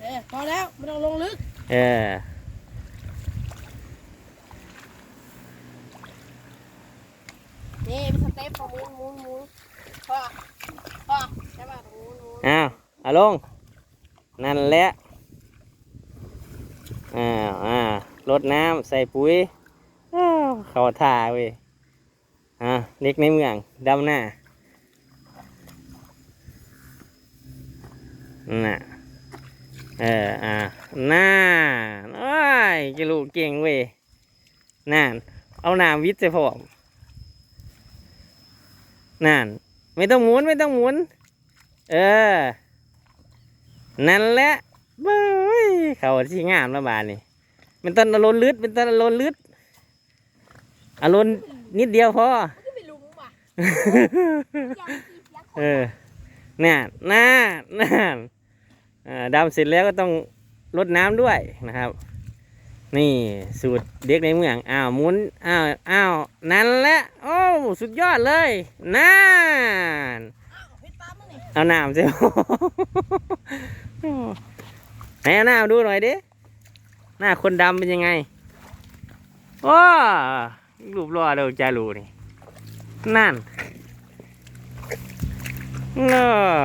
เออพอแล้วไม่ต้องลงลึก เออนี่เป็นสเต็ปของหมุนหมุนหมุนพอพอใช่ป่ะหมุนหมุนอ้าวเอาลง นั่นแหละอ้าวอ่ารดน้ำใส่ปุ๋ยอ้าวเขาท่าเว้ยอ่าเล็กในเมืองดำหน้า น่ะเอออ่าน่าโอ้ยจะลูกเก่งเว้ยนั่น เอาน้ำวิทย์ใส่ผมนั่น ไม่ต้องหมุนไม่ต้องหมุน เออ นั่นแหละเบ้ยเขาที่งามแล้วบานนี่เป็นต้นอารมณ์ลึดเป็นต้นอารมณ์ลึดอารมณ์นิดเดียวพอมันก็ไม่ลุงป่ะยังอีกยังเออน่ะน่าน่าอ่า ดำเสร็จแล้วก็ต้องรดน้ำด้วยนะครับ นี่สูตรเด็กในเมืองอ้าวมุนอ้าวอ้าวนั่นแหละโอ้สุดยอดเลยนั่นอ้าวเพชรตามมานี่เอาน้ำสิไหนเอาหน้าดูหน่อยดิหน้าคนดำเป็นยังไงว้รูปรอเดี๋ยวจะรู้นี่นั่นเออ